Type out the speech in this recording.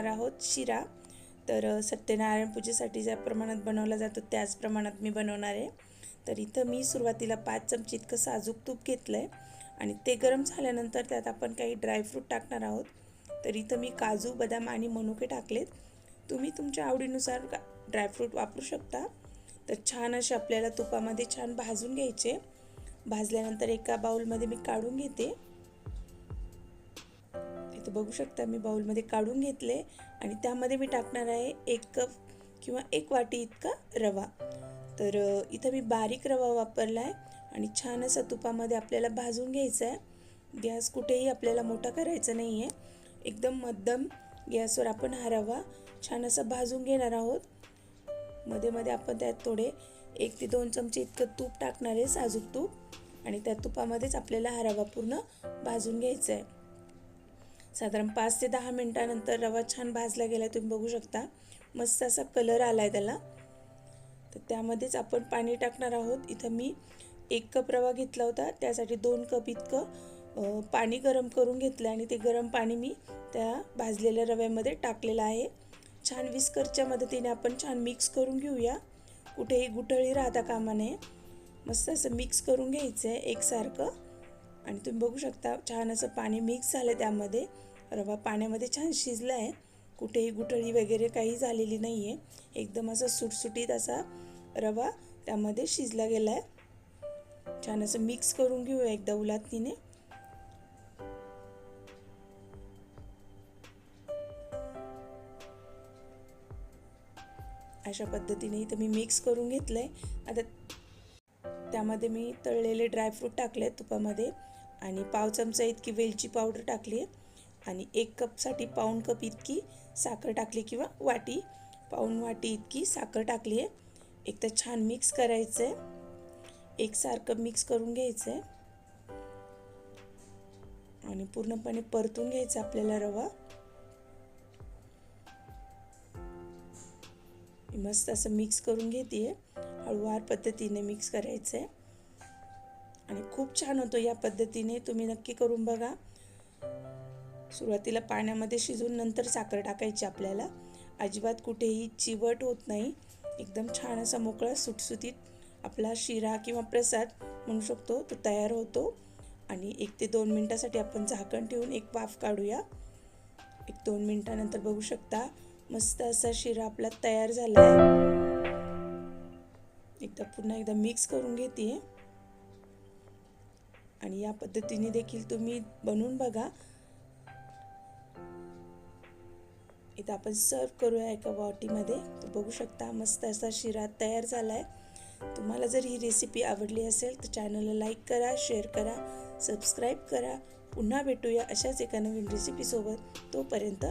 बनवणार आहोत शिरा. तर सत्यनारायण पूजेसाठी ज्या प्रमाणात बनवला जातो त्याच प्रमाणात मी बनवणार आहे. तर इथं मी सुरुवातीला पाच चमचे इतकं साजूक तूप घेतलं आहे आणि ते गरम झाल्यानंतर त्यात आपण काही ड्रायफ्रूट टाकणार आहोत. तर इथं मी काजू बदाम आणि मनुके टाकलेत. तुम्ही तुमच्या आवडीनुसार का ड्रायफ्रूट वापरू शकता. तर छान असे आपल्याला तुपामध्ये छान भाजून घ्यायचे. भाजल्यानंतर एका बाउलमध्ये मी काढून घेते. इथं बघू शकता मी बाउलमध्ये काढून घेतले आणि त्यामध्ये मी टाकणार आहे एक कप किंवा एक वाटी इतका रवा. तर इथं मी बारीक रवा वापरला आहे आणि छान असा तुपामध्ये आपल्याला भाजून घ्यायचा आहे. गॅस कुठेही आपल्याला मोठा करायचा नाही आहे एकदम मध्यम गॅसवर आपण हा रवा छान असा भाजून घेणार आहोत. मध्ये मध्ये आपण त्यात थोडे एक ते दोन चमचे इतकं तूप टाकणार आहे साजूक तूप. आणि त्या तुपामध्येच आपल्याला हा रवा पूर्ण भाजून घ्यायचा आहे. साधारण पाच ते दहा मिनटानंतर रवा छान भाजला गेला तुम्ही बघू शकता. मस्त असा कलर आला आहे त्याला. तर त्यामध्येच आपण पाणी टाकणार आहोत. इथं मी एक कप रवा घेतला होता. त्यासाठी दोन कप इतकं पाणी गरम करून घेतलं आणि ते गरम पाणी मी त्या भाजलेल्या रव्यामध्ये टाकलेलं आहे. छान विस्करच्या मदतीने आपण छान मिक्स करून घेऊया. कुठेही गुठळी राहता कामा नये. मस्त असं मिक्स करून घ्यायचं आहे एकसारखं. आणि तुम्ही बघू शकता छान असं पाणी मिक्स झालं त्यामध्ये. रवा पाण्यामध्ये छान शिजला आहे कुठेही गुठळी वगैरे काही झालेली नाही आहे एकदम असा सुटसुटीत असा रवा त्यामध्ये शिजला गेला आहे छान असं मिक्स करून घेऊया एकदा उलातनीने अशा पद्धतीने इथं मी मिक्स करून घेतलं आहे आता त्यामध्ये मी तळलेले ड्रायफ्रूट टाकले तुपामध्ये. आणि पाव चमचा इतकी वेलची पावडर टाकली आहे. आणि एक कपसाठी पाऊण कप इतकी साखर टाकली किंवा वाटी. पाऊण वाटी इतकी साखर टाकली आहे. एक तर छान मिक्स करायचं आहे एकसारखं मिक्स करून घ्यायचं आहे आणि पूर्णपणे परतून घ्यायचा आपल्याला रवा. मस्त असं मिक्स करून घेते हळूवार पद्धतीने मिक्स करायचं आहे आणि खूप छान होतो या पद्धतीने तुम्ही नक्की करून बघा. सुरुवातीला पाण्यामध्ये शिजून नंतर साखर टाकायची आपल्याला. अजिबात कुठेही चिवट होत नाही. एकदम छान असा मोकळा सुटसुटीत आपला शिरा किंवा प्रसाद म्हणू शकतो तो तयार होतो. आणि एक ते दोन मिनटासाठी आपण झाकण ठेवून एक वाफ काढूया. एक दोन मिनटानंतर बघू शकता मस्त असा शिरा आपला तयार झाला आहे एकदा पुन्हा एकदा मिक्स करून घेते आणि या पद्धतीने देखील तुम्ही बनवून बघा. इथं आपण सर्व करूया एका वाटीमध्ये. बघू शकता मस्त असा शिरा तयार झाला आहे तुम्हाला जर ही रेसिपी आवडली असेल तर चॅनलला लाईक करा शेअर करा सबस्क्राईब करा. पुन्हा भेटूया अशाच एका नवीन रेसिपीसोबत तोपर्यंत